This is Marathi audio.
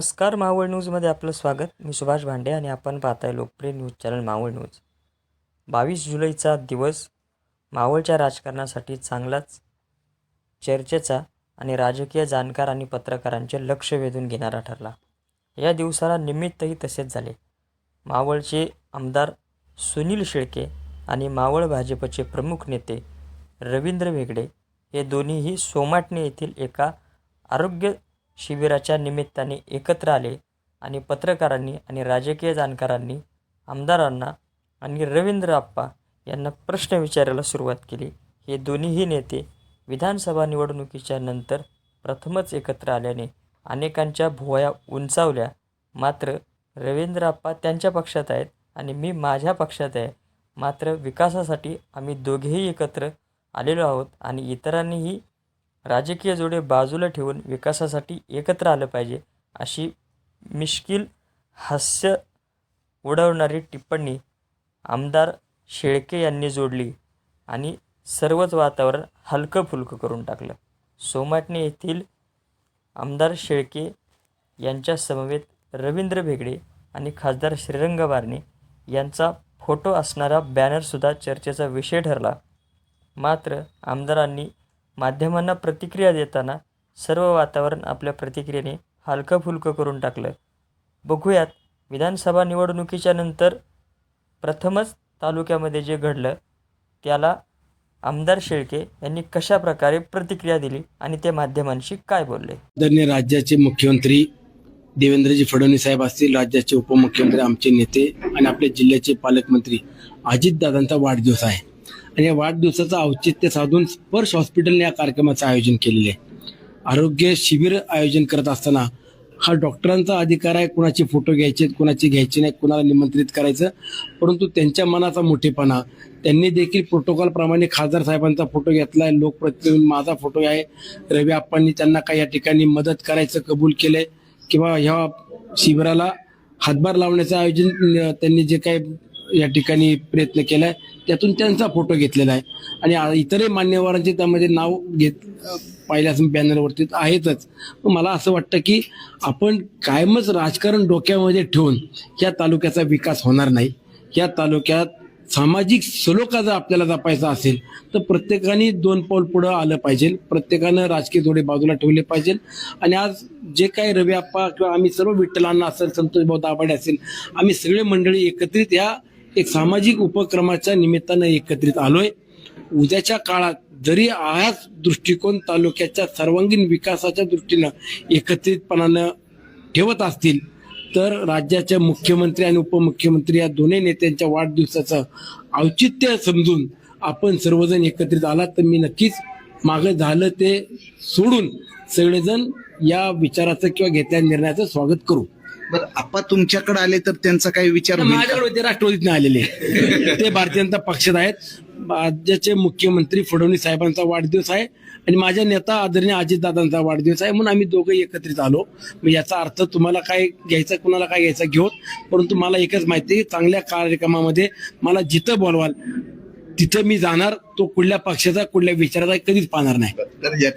नमस्कार मावळ न्यूजमध्ये आपलं स्वागत. मी सुभाष भांडे आणि आपण पाहताय लोकप्रिय न्यूज चॅनल मावळ न्यूज. बावीस जुलैचा दिवस मावळच्या राजकारणासाठी चांगलाच चर्चेचा आणि राजकीय जाणकार आणि पत्रकारांचे लक्ष वेधून घेणारा ठरला. या दिवसाला निमित्तही तसेच झाले. मावळचे आमदार सुनील शेळके आणि मावळ भाजपचे प्रमुख नेते रवींद्र वेगडे हे दोन्हीही सोमाटणे येथील एका आरोग्य शिबिराच्या निमित्ताने एकत्र आले आणि पत्रकारांनी आणि राजकीय जाणकारांनी आमदारांना आणि रवींद्र आप्पा यांना प्रश्न विचारायला सुरुवात केली. हे दोन्हीही नेते विधानसभा निवडणुकीच्या नंतर प्रथमच एकत्र आल्याने अनेकांच्या भुवया उंचावल्या. मात्र रवींद्र आप्पा त्यांच्या पक्षात आहेत आणि मी माझ्या पक्षात आहे. मात्र विकासासाठी आम्ही दोघेही एकत्र आलेलो आहोत आणि इतरांनीही राजकीय जोडे बाजूला ठेवून विकासासाठी एकत्र आलं पाहिजे अशी मिश्किल हास्य उडवणारी टिप्पणी आमदार शेळके यांनी जोडली आणि सर्वच वातावरण हलकं फुलकं करून टाकलं. सोमाटणे येथील आमदार शेळके यांच्या समवेत रवींद्र भेगडे आणि खासदार श्रीरंग बारणे यांचा फोटो असणारा बॅनरसुद्धा चर्चेचा विषय ठरला. मात्र आमदारांनी माध्यमांना प्रतिक्रिया देताना सर्व वातावरण आपल्या प्रतिक्रियेने हलकं फुलकं करून टाकलं. बघूयात विधानसभा निवडणुकीच्या नंतर प्रथमच तालुक्यामध्ये जे घडलं त्याला आमदार शेळके यांनी कशा प्रकारे प्रतिक्रिया दिली आणि ते माध्यमांशी काय बोलले? आदरणीय राज्याचे मुख्यमंत्री देवेंद्रजी फडणवीस साहेब असतील राज्याचे उपमुख्यमंत्री आमचे नेते आणि आपल्या जिल्ह्याचे पालकमंत्री अजितदादांचा वाढदिवस आहे. आणि या वाढदिवसाचं औचित्य साधून स्पर्श हॉस्पिटलने या कार्यक्रमाचं आयोजन केलेले. आहे आरोग्य शिबिर आयोजन करत असताना हा डॉक्टरांचा अधिकार आहे कुणाचे फोटो घ्यायचे कुणाचे घ्यायचे नाही कुणाला निमंत्रित करायचं परंतु त्यांच्या मनाचा मोठेपणा. त्यांनी देखील प्रोटोकॉलप्रमाणे खासदार साहेबांचा फोटो घेतला आहे लोकप्रतिनिधी माझा फोटो आहे. रवी आप्पांनी त्यांना काही या ठिकाणी मदत करायचं कबूल केलंय किंवा ह्या शिबिराला हातभार लावण्याचं आयोजन त्यांनी जे काही या ठिकाणी प्रयत्न केलाय त्यातून त्यांचा फोटो घेतलेला आहे. आणि इतरही मान्यवरांचे त्यामध्ये नाव घेत पाहिल्यास बॅनरवरती आहेतच. पण मला असं वाटतं की आपण कायमच राजकारण डोक्यामध्ये ठेवून या तालुक्याचा विकास होणार नाही. या तालुक्यात सामाजिक सलोखा जर आपल्याला जपायचा असेल तर प्रत्येकाने दोन पाऊल पुढं आलं पाहिजे. प्रत्येकानं राजकीय जोडे बाजूला ठेवले पाहिजे. आणि आज जे काही रवी आप्पा किंवा आम्ही सर्व विठ्ठलांना असेल संतोष भाऊ दाभाडे असेल आम्ही सगळे मंडळी एकत्रित या एक सामाजिक उपक्रमाच्या निमित्तानं एकत्रित आलोय. उद्याच्या काळात जरी हाच दृष्टिकोन तालुक्याच्या सर्वांगीण विकासाच्या दृष्टीनं एकत्रितपणानं ठेवत असतील तर राज्याचे मुख्यमंत्री आणि उपमुख्यमंत्री या दोन्ही नेत्यांच्या वाढदिवसाचं औचित्य समजून आपण सर्वजण एकत्रित आलात तर मी नक्कीच मागं झालं ते सोडून सगळेजण या विचाराचं किंवा घेतलेल्या निर्णयाचं स्वागत करू. बरं आपा तुमच्याकडे आले तर त्यांचा काही विचार होईल का? माझ्याकडे ते राष्ट्रवादीत आलेले. ते भारतीय जनता पक्षात आहेत. राज्याचे मुख्यमंत्री फडणवीस साहेबांचा वाढदिवस आहे आणि माझ्या नेता आदरणीय अजितदादांचा वाढदिवस आहे. म्हणून आम्ही दोघं एकत्रित आलो. मग याचा अर्थ तुम्हाला काय घ्यायचा कुणाला काय घ्यायचा घेऊन परंतु मला एकच माहिती आहे चांगल्या कार्यक्रमामध्ये मला जिथं बोलवाल तिथं मी जाणार तो कुठल्या पक्षाचा कुठल्या विचाराचा कधीच पाहणार नाही. तर या